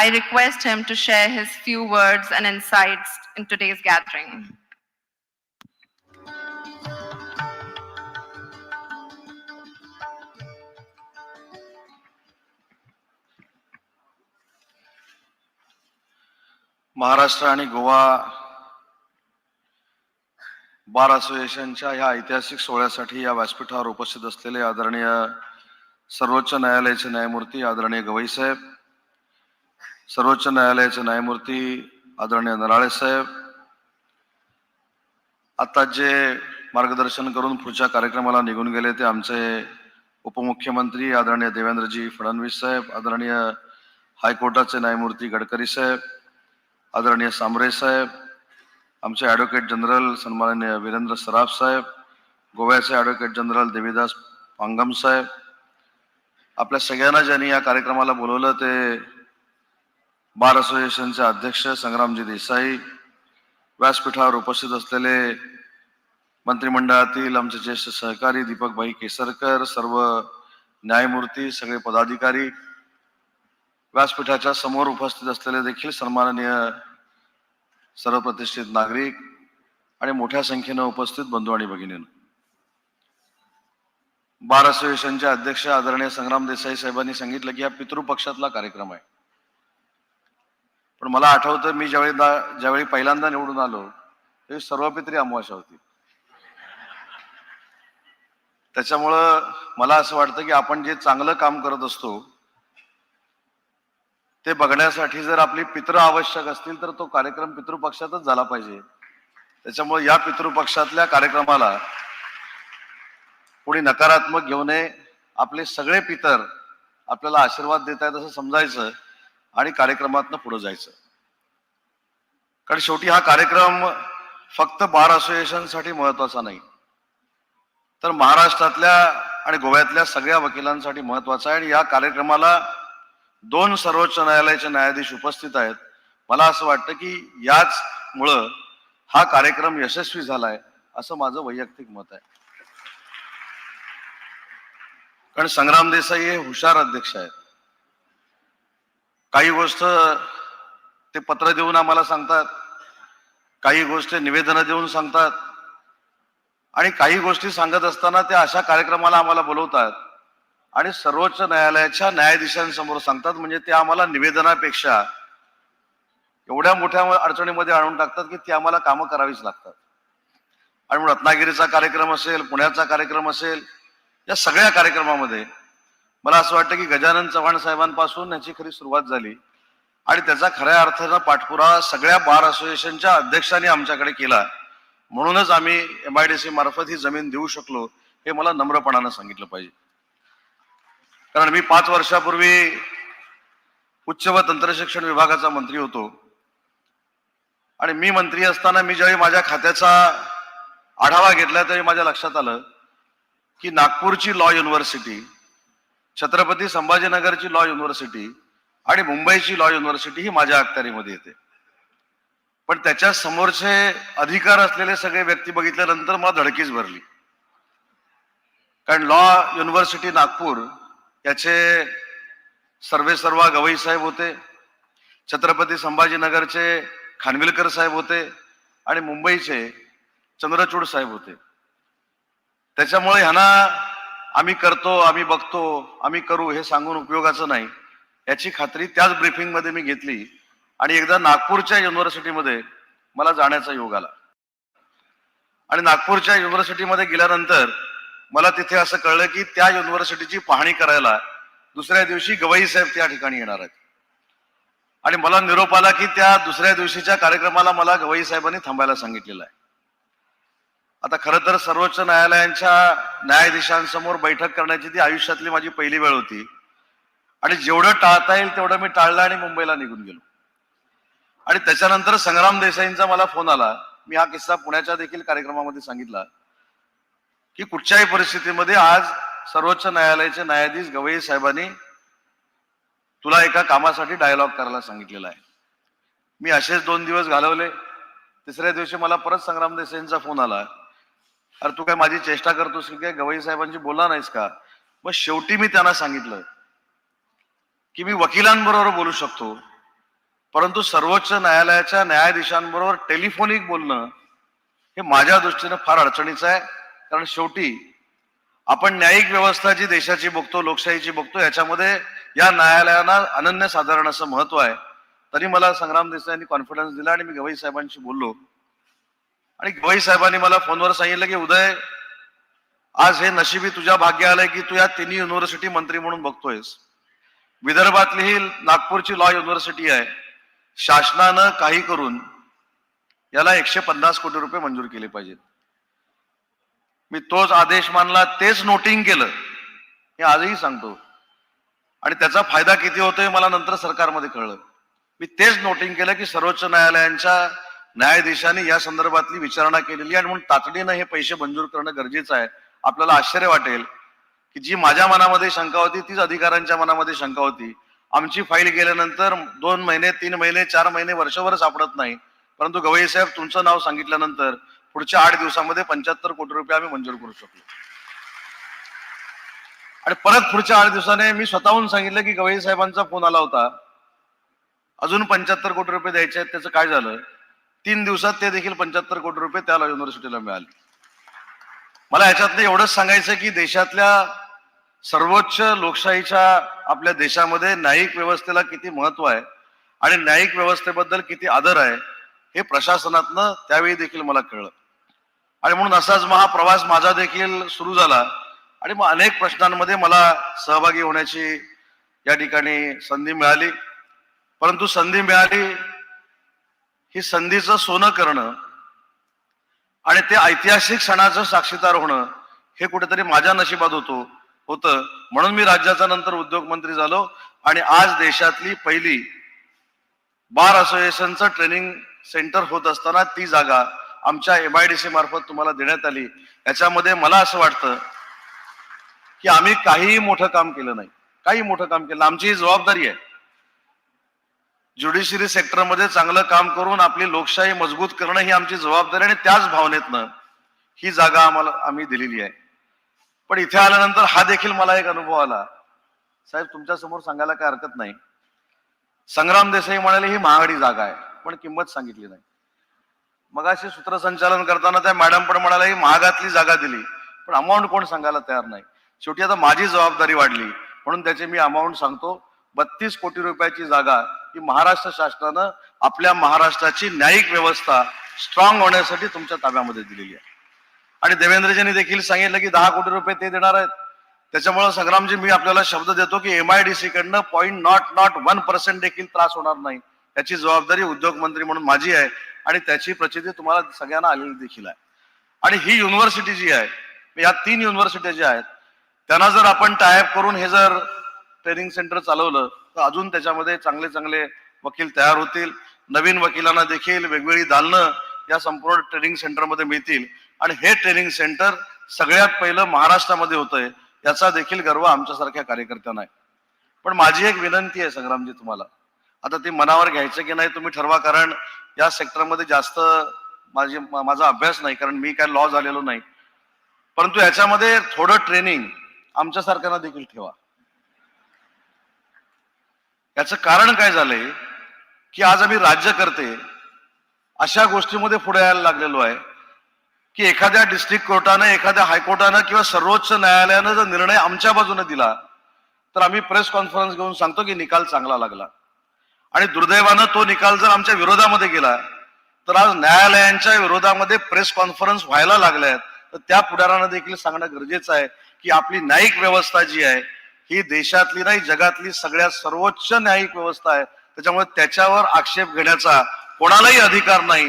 I request him to share his few words and insights in today's gathering. Maharashtra आणि गोवा बार असोसिएशनच्या ह्या ऐतिहासिक सोहळ्यासाठी या व्यासपीठावर उपस्थित असलेले आदरणीय सर्वोच्च न्यायालयाचे न्यायमूर्ती आदरणीय गवई साहेब सर्वोच्च न्यायालयाचे न्यायमूर्ती आदरणीय नराळे साहेब आता जे मार्गदर्शन करून पुढच्या कार्यक्रमाला निघून गेले ते आमचे उपमुख्यमंत्री आदरणीय देवेंद्रजी फडणवीस साहेब आदरणीय हायकोर्टाचे न्यायमूर्ती गडकरी साहेब आदरणीय सांबरे साहेब आमचे ॲडव्होकेट जनरल सन्माननीय वीरेंद्र सराफ साहेब गोव्याचे ॲडव्होकेट जनरल देवीदास पांगम साहेब आपल्या सगळ्यांना ज्यांनी या कार्यक्रमाला बोलवलं ते बार असोसिएशनचे अध्यक्ष संग्रामजी देसाई व्यासपीठावर उपस्थित असलेले मंत्रिमंडळातील आमचे ज्येष्ठ सहकारी दीपकभाई केसरकर सर्व न्यायमूर्ती सगळे पदाधिकारी व्यासपीठाच्या समोर उपस्थित असलेले देखील सन्माननीय सर्व प्रतिष्ठित नागरिक आणि मोठ्या संख्येनं उपस्थित बंधू आणि भगिनीनं. बार असोसिएशनचे अध्यक्ष आदरणीय संग्राम देसाई साहेबांनी सांगितलं की हा पितृपक्षातला कार्यक्रम आहे. पण मला आठवतं मी ज्यावेळी ज्यावेळी पहिल्यांदा निवडून आलो त्यावेळी सर्वपित्री अमावास्या होती. त्याच्यामुळं मला असं वाटतं की आपण जे चांगलं काम करत असतो ते बघण्यासाठी जर आपली पित्र आवश्यक असतील तर तो कार्यक्रम पितृपक्षातच झाला पाहिजे. त्याच्यामुळे या पितृपक्षातल्या कार्यक्रमाला कोणी नकारात्मक घेऊ नये. आपले सगळे पितर आपल्याला आशीर्वाद देत आहेत असं समजायचं. आणि कार्यक्रमातनं पुढे जायचं. कारण शेवटी हा कार्यक्रम फक्त बार असोसिएशनसाठी महत्त्वाचा नाही. तर महाराष्ट्रातल्या आणि गोव्यातल्या सगळ्या वकिलांसाठी महत्त्वाचा आहे आणि या कार्यक्रमाला दोन सर्वोच्च न्यायालयाचे न्यायाधीश उपस्थित आहेत. मला असं वाटतं की याच मुळं हा कार्यक्रम यशस्वी झालाय असं माझं वैयक्तिक मत आहे. कारण संग्राम देसाई हे हुशार अध्यक्ष आहेत. काही गोष्ट ते पत्र देऊन आम्हाला सांगतात काही गोष्टी निवेदनं देऊन सांगतात. आणि काही गोष्टी सांगत असताना ते अशा कार्यक्रमाला आम्हाला बोलवतात आणि सर्वोच्च न्यायालयाच्या न्यायाधीशांसमोर सांगतात म्हणजे ते आम्हाला निवेदनापेक्षा एवढ्या मोठ्या अडचणीमध्ये आणून टाकतात की ती आम्हाला कामं करावीच लागतात. आणि मग रत्नागिरीचा कार्यक्रम असेल पुण्याचा कार्यक्रम असेल या सगळ्या कार्यक्रमामध्ये मला असं वाटतं की गजानन चव्हाण साहेबांपासून याची खरी सुरुवात झाली. आणि त्याचा खऱ्या अर्थानं पाठपुरावा सगळ्या बार असोसिएशनच्या अध्यक्षांनी आमच्याकडे केला. म्हणूनच आम्ही एम आय डी सी मार्फत ही जमीन देऊ शकलो हे मला नम्रपणानं सांगितलं पाहिजे. कारण मी पाच वर्षापूर्वी उच्च व तंत्रशिक्षण विभागाचा मंत्री होतो. आणि मी मंत्री असताना मी ज्यावेळी माझ्या खात्याचा आढावा घेतला त्यावेळी माझ्या लक्षात आलं की नागपूरची लॉ युनिव्हर्सिटी छत्रपती संभाजीनगरची लॉ युनिव्हर्सिटी आणि मुंबईची लॉ युनिव्हर्सिटी ही माझ्या अखत्यारीमध्ये येते. पण त्याच्या समोरचे अधिकार असलेले सगळे व्यक्ती बघितल्यानंतर मला धडकीच भरली. कारण लॉ युनिव्हर्सिटी नागपूर याचे सर्वे सर्वा गवई साहेब होते छत्रपती संभाजीनगरचे खानविलकर साहेब होते आणि मुंबईचे चंद्रचूड साहेब होते. त्याच्यामुळे ह्यांना आम्ही करतो आम्ही बघतो आम्ही करू हे सांगून उपयोगाचं नाही. याची खात्री त्याच ब्रीफिंगमध्ये मी घेतली आणि एकदा नागपूरच्या युनिव्हर्सिटीमध्ये मला जाण्याचा योग आला. आणि नागपूरच्या युनिव्हर्सिटीमध्ये गेल्यानंतर मला तिथे असं कळलं की त्या युनिव्हर्सिटीची पाहणी करायला दुसऱ्या दिवशी गवई साहेब त्या ठिकाणी येणार आहेत. आणि मला निरोप आला की त्या दुसऱ्या दिवशीच्या कार्यक्रमाला मला गवई साहेबांनी थांबायला सांगितलेलं आहे. आता खरं तर सर्वोच्च न्यायालयांच्या न्यायाधीशांसमोर बैठक करण्याची ती आयुष्यातली माझी पहिली वेळ होती. आणि जेवढं टाळता येईल तेवढं मी टाळलं आणि मुंबईला निघून गेलो. आणि त्याच्यानंतर संग्राम देसाईंचा मला फोन आला. मी हा किस्सा पुण्याच्या देखील कार्यक्रमामध्ये सांगितला. की कुठच्याही परिस्थितीमध्ये आज सर्वोच्च न्यायालयाचे न्यायाधीश गवई साहेबांनी तुला एका कामासाठी डायलॉग करायला सांगितलेला आहे. मी असेच दोन दिवस घालवले. तिसऱ्या दिवशी मला परत संग्राम देसाईंचा फोन आला. अरे तू काय माझी चेष्टा करतोस की काय? गवई साहेबांशी बोला नाहीस का? मग शेवटी मी त्यांना सांगितलं की मी वकिलांबरोबर बोलू शकतो परंतु सर्वोच्च न्यायालयाच्या न्यायाधीशांबरोबर टेलिफोनिक बोलणं हे माझ्या दृष्टीनं फार अडचणीचं आहे. कारण शेवटी आपण न्यायिक व्यवस्था जी देशाची बघतो लोकशाहीची बघतो याच्यामध्ये या न्यायालयांना अनन्यसाधारण असं महत्त्व आहे. तरी मला संग्राम देसाईंनी कॉन्फिडन्स दिला आणि मी गवई साहेबांशी बोललो. आणि गवई साहेबांनी मला फोनवर सांगितलं की उदय आज हे नशिबी तुझ्या भाग्य आलंय की तू या तिन्ही युनिव्हर्सिटी मंत्री म्हणून बघतोयस. विदर्भातली ही नागपूरची लॉ युनिव्हर्सिटी आहे. शासनानं काही करून याला एकशे पन्नास कोटी रुपये मंजूर केले पाहिजेत. मी तोच आदेश मानला तेच नोटिंग केलं. हे आजही सांगतो. आणि त्याचा फायदा किती होतोय मला नंतर सरकारमध्ये कळलं. मी तेच नोटिंग केलं की सर्वोच्च न्यायालयांच्या न्यायाधीशांनी या संदर्भातली विचारणा केलेली आहे आणि म्हणून तातडीनं हे पैसे मंजूर करणं गरजेचं आहे. आपल्याला आश्चर्य वाटेल की जी माझ्या मनामध्ये शंका होती तीच अधिकाऱ्यांच्या मनामध्ये शंका होती. आमची फाईल गेल्यानंतर दोन महिने तीन महिने चार महिने वर्षभर सापडत नाही. परंतु गवई साहेब तुमचं नाव सांगितल्यानंतर पुढच्या आठ दिवसामध्ये पंच्याहत्तर कोटी रुपये आम्ही मंजूर करू शकलो. आणि परत पुढच्या आठ दिवसाने मी स्वतःहून सांगितलं की गवई साहेबांचा फोन आला होता. अजून पंच्याहत्तर कोटी रुपये द्यायचे आहेत त्याचं काय झालं? तीन दिवसात ते देखील पंच्याहत्तर कोटी रुपये त्याला युनिव्हर्सिटीला मिळाले. मला याच्यातलं एवढंच सांगायचं की देशातल्या सर्वोच्च लोकशाहीच्या आपल्या देशामध्ये न्यायिक व्यवस्थेला किती महत्त्व आहे आणि न्यायिक व्यवस्थेबद्दल किती आदर आहे हे प्रशासनातनं त्यावेळी देखील मला कळलं. आणि म्हणून असाच मग हा प्रवास माझा देखील सुरू झाला आणि मग अनेक प्रश्नांमध्ये मला सहभागी होण्याची या ठिकाणी संधी मिळाली. परंतु संधी मिळाली ही संधीचं सोनं करणं आणि ते ऐतिहासिक सणाचं साक्षीदार होणं हे कुठेतरी माझ्या नशिबात होतो होतं. म्हणून मी राज्याचा नंतर उद्योग मंत्री झालो आणि आज देशातली पहिली बार असोसिएशनचं ट्रेनिंग सेंटर होत असताना ती जागा आमच्या एम आय डी सी मार्फत तुम्हाला देण्यात आली. याच्यामध्ये मला असं वाटतं की आम्ही काहीही मोठं काम केलं नाही. काही मोठं काम केलं आमची ही जबाबदारी आहे. ज्युडिशरी सेक्टरमध्ये चांगलं काम करून आपली लोकशाही मजबूत करणं ही आमची जबाबदारी आणि त्याच भावनेतनं ही जागा आम्हाला आम्ही दिलेली आहे. पण इथे आल्यानंतर हा देखील मला एक अनुभव आला. साहेब तुमच्यासमोर सांगायला काय हरकत नाही. संग्राम देसाई म्हणाले ही महागडी जागा आहे. पण किंमत सांगितली नाही. मग असे सूत्रसंचालन करताना त्या मॅडम पण म्हणाल्या ही महागातली जागा दिली. पण अमाऊंट कोण सांगायला तयार नाही. शेवटी आता माझी जबाबदारी वाढली. म्हणून त्याचे मी अमाऊंट सांगतो. बत्तीस कोटी रुपयाची जागा की महाराष्ट्र शासनानं आपल्या महाराष्ट्राची न्यायिक व्यवस्था स्ट्रॉंग होण्यासाठी तुमच्या ताब्यामध्ये दिलेली आहे. आणि देवेंद्रजींनी देखील सांगितलं की दहा कोटी रुपये ते देणार आहेत. त्याच्यामुळे संग्रामजी मी आपल्याला शब्द देतो की एम आय डी सी कडनं point nought nought one percent देखील त्रास होणार नाही. याची जबाबदारी उद्योग मंत्री म्हणून माझी आहे आणि त्याची प्रचिती तुम्हाला सगळ्यांना आलेली देखील आहे. आणि ही युनिव्हर्सिटी जी आहे या तीन युनिव्हर्सिटी ज्या आहेत त्यांना जर आपण टायअप करून हे जर ट्रेनिंग सेंटर चालवलं तर अजून त्याच्यामध्ये चांगले चांगले वकील तयार होतील. नवीन वकिलांना देखील वेगवेगळी दालनं या संपूर्ण ट्रेनिंग सेंटरमध्ये मिळतील. आणि हे ट्रेनिंग सेंटर सगळ्यात पहिलं महाराष्ट्रामध्ये होतंय. याचा देखील गर्व आमच्यासारख्या कार्यकर्त्यांना आहे. पण माझी एक विनंती आहे संग्रामजी तुम्हाला. आता ते मनावर घ्यायचं की नाही तुम्ही ठरवा कारण या सेक्टरमध्ये जास्त माझी माझा अभ्यास नाही कारण मी काय लॉ झालेलो नाही. परंतु याच्यामध्ये थोडं ट्रेनिंग आमच्यासारख्यांना देखील ठेवा. याचं कारण काय झालंय की आज आम्ही राज्य करते अशा गोष्टीमध्ये पुढे यायला लागलेलो आहे की एखाद्या डिस्ट्रिक्ट कोर्टानं एखाद्या हायकोर्टानं किंवा सर्वोच्च न्यायालयानं जर निर्णय आमच्या बाजूने दिला तर आम्ही प्रेस कॉन्फरन्स घेऊन सांगतो की निकाल चांगला लागला. आणि दुर्दैवानं तो निकाल जर आमच्या विरोधामध्ये गेला तर आज न्यायालयांच्या विरोधामध्ये प्रेस कॉन्फरन्स व्हायला लागल्या आहेत. तर त्या पुढाऱ्यांना देखील सांगणं गरजेचं आहे की आपली न्यायिक व्यवस्था जी आहे ही देशातली नाही जगातली सगळ्यात सर्वोच्च न्यायिक व्यवस्था आहे. त्याच्यामुळे त्याच्यावर आक्षेप घेण्याचा कोणालाही अधिकार नाही.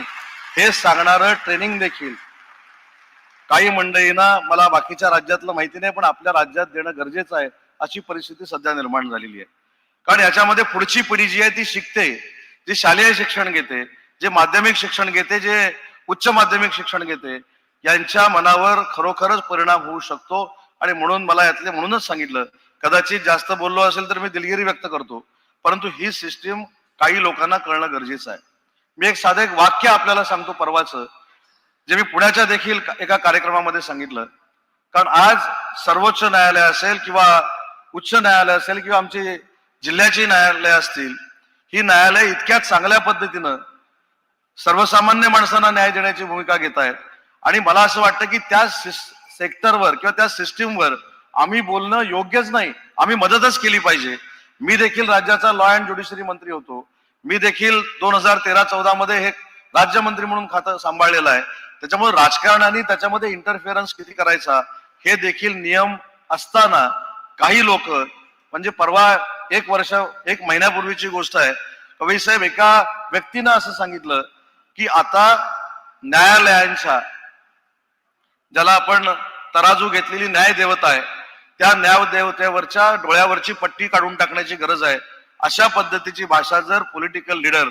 हे सांगणारं ट्रेनिंग देखील. काही मंडळींना मला बाकीच्या राज्यातलं माहिती नाही पण आपल्या राज्यात देणं गरजेचं आहे अशी परिस्थिती सध्या निर्माण झालेली आहे. कारण याच्यामध्ये पुढची पिढी जी आहे ती शिकते जी शालेय शिक्षण घेते जे माध्यमिक शिक्षण घेते जे उच्च माध्यमिक शिक्षण घेते यांच्या मनावर खरोखरच परिणाम होऊ शकतो. आणि म्हणून मला यातले म्हणूनच सांगितलं कदाचित जास्त बोललो असेल तर मी दिलगिरी व्यक्त करतो. परंतु ही सिस्टीम काही लोकांना कळणं गरजेचं आहे. मी एक साधं एक वाक्य आपल्याला सांगतो परवाचं जे मी पुण्याच्या देखील एका कार्यक्रमामध्ये सांगितलं. कारण आज सर्वोच्च न्यायालय असेल किंवा उच्च न्यायालय असेल किंवा आमची जिल्ह्याची न्यायालय असतील ही न्यायालय इतक्या चांगल्या पद्धतीनं सर्वसामान्य माणसांना न्याय देण्याची भूमिका घेत आहेत. आणि मला असं वाटतं की त्या सेक्टरवर किंवा त्या सिस्टीमवर आम्ही बोलणं योग्यच नाही. आम्ही मदतच केली पाहिजे. मी देखील राज्याचा लॉ अँड ज्युडिशरी मंत्री होतो. मी देखील दोन हजार तेरा चौदा मध्ये हे राज्यमंत्री म्हणून खातं सांभाळलेलं आहे. त्याच्यामुळे राजकारणाने त्याच्यामध्ये इंटरफिअरन्स किती करायचा हे देखील नियम असताना काही लोक म्हणजे परवा एक वर्ष एक महिन्यापूर्वीची गोष्ट आहे. कवी साहेब एका व्यक्तीनं असं सांगितलं की आता न्यायालयांच्या ज्याला आपण तराजू घेतलेली न्याय देवता आहे त्या न्यायदेवतेवरच्या डोळ्यावरची पट्टी काढून टाकण्याची गरज आहे. अशा पद्धतीची भाषा जर पॉलिटिकल लीडर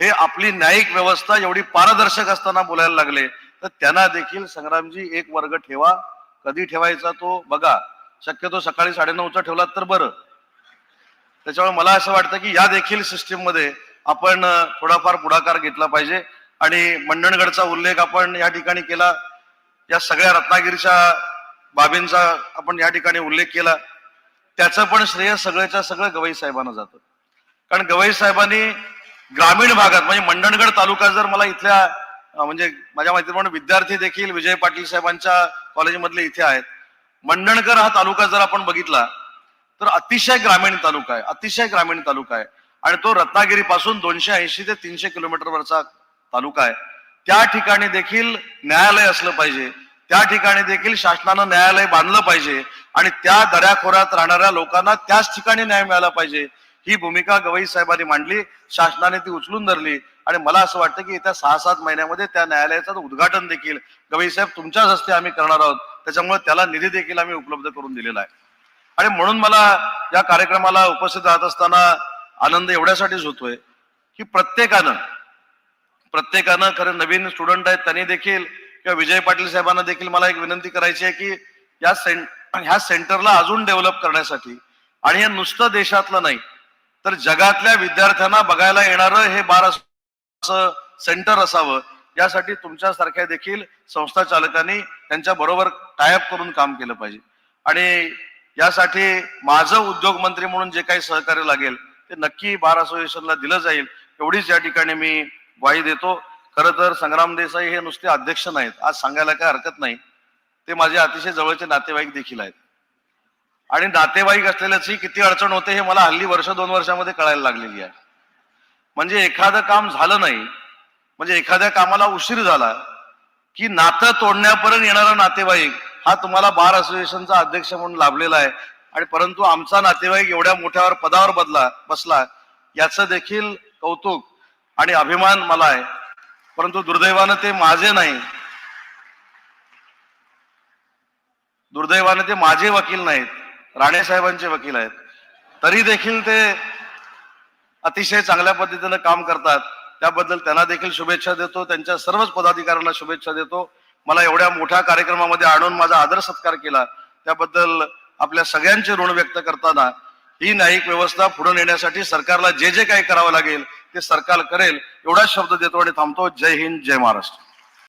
हे आपली न्यायिक व्यवस्था एवढी पारदर्शक असताना बोलायला लागले तर त्यांना देखील संग्रामजी एक वर्ग ठेवा. कधी ठेवायचा तो बघा. शक्यतो सकाळी साडेनऊचा ठेवलात तर बरं. त्याच्यामुळे मला असं वाटतं की या देखील सिस्टीममध्ये आपण थोडाफार पुढाकार घेतला पाहिजे. आणि मंडणगडचा उल्लेख आपण या ठिकाणी केला. या सगळ्या रत्नागिरीच्या बाबींचा आपण या ठिकाणी उल्लेख केला. त्याचं पण श्रेय सगळ्याच्या सगळं गवई साहेबांना जातं. कारण गवई साहेबांनी ग्रामीण भागात म्हणजे मंडणगड तालुका जर मला इथल्या म्हणजे माझ्या माहितीप्रमाणे विद्यार्थी देखील विजय पाटील साहेबांच्या कॉलेजमधले इथे आहेत. मंडणगड हा तालुका जर आपण बघितला तर अतिशय ग्रामीण तालुका आहे अतिशय ग्रामीण तालुका आहे. आणि तो रत्नागिरी पासून दोनशे ऐंशी ते तीनशे किलोमीटरवरचा तालुका आहे. त्या ठिकाणी देखील न्यायालय असलं पाहिजे. त्या ठिकाणी देखील शासनानं न्यायालय बांधलं पाहिजे आणि त्या दऱ्याखोऱ्यात राहणाऱ्या लोकांना त्याच ठिकाणी न्याय मिळाला पाहिजे. ही भूमिका गवई साहेबांनी मांडली शासनाने ती उचलून धरली आणि मला असं वाटतं की येत्या सहा सात महिन्यामध्ये त्या न्यायालयाचं उद्घाटन देखील गवई साहेब तुमच्याच हस्ते आम्ही करणार आहोत. त्याच्यामुळे त्याला निधी देखील आम्ही उपलब्ध करून दिलेला आहे. आणि म्हणून मला या कार्यक्रमाला उपस्थित राहत असताना आनंद एवढ्यासाठीच होतोय की प्रत्येकानं प्रत्येकानं खरं नवीन स्टुडंट आहेत त्यांनी देखील किंवा विजय पाटील साहेबांना देखील मला एक विनंती करायची आहे की या सें ह्या सेंटरला अजून डेव्हलप करण्यासाठी आणि हे नुसतं देशातलं नाही तर जगातल्या विद्यार्थ्यांना बघायला येणारं हे बार सेंटर असावं यासाठी तुमच्यासारख्या देखील संस्था चालकांनी त्यांच्या बरोबर टायअप करून काम केलं पाहिजे. आणि यासाठी माझं उद्योग मंत्री म्हणून जे काही सहकार्य लागेल ते नक्की बार असोसिएशनला दिलं जाईल एवढीच या ठिकाणी मी ग्वाही देतो. खरं तर संग्राम देसाई हे नुसते अध्यक्ष नाहीत. आज सांगायला काय हरकत नाही. ते माझे अतिशय जवळचे नातेवाईक देखील आहेत. आणि नातेवाईक असलेल्याची किती अडचण होते हे मला हल्ली वर्ष दोन वर्षामध्ये कळायला लागलेली आहे. म्हणजे एखादं काम झालं नाही म्हणजे एखाद्या कामाला उशीर झाला की नातं तोडण्यापर्यंत येणारा नातेवाईक हा तुम्हाला बार असोसिएशनचा अध्यक्ष म्हणून लाभलेला आहे. आणि परंतु आमचा नातेवाईक एवढ्या मोठ्यावर पदावर बदला बसला याचं देखील कौतुक आणि अभिमान मला आहे. परंतु दुर्दैवानं ते माझे नाही. दुर्दैवाने ते माझे वकील नाहीत. राणे साहेबांचे वकील आहेत. तरी देखील ते अतिशय चांगल्या पद्धतीनं काम करतात. त्याबद्दल त्यांना देखील शुभेच्छा देतो. त्यांच्या सर्वच पदाधिकाऱ्यांना शुभेच्छा देतो. मला एवढ्या मोठ्या कार्यक्रमामध्ये आणून माझा आदर सत्कार केला. त्याबद्दल आपल्या सगळ्यांचे ऋण व्यक्त करताना ही न्यायिक व्यवस्था पुढे नेण्यासाठी सरकारला जे जे काही करावं लागेल ते सरकार करेल एवढा शब्द देतो आणि थांबतो. जय हिंद जय महाराष्ट्र.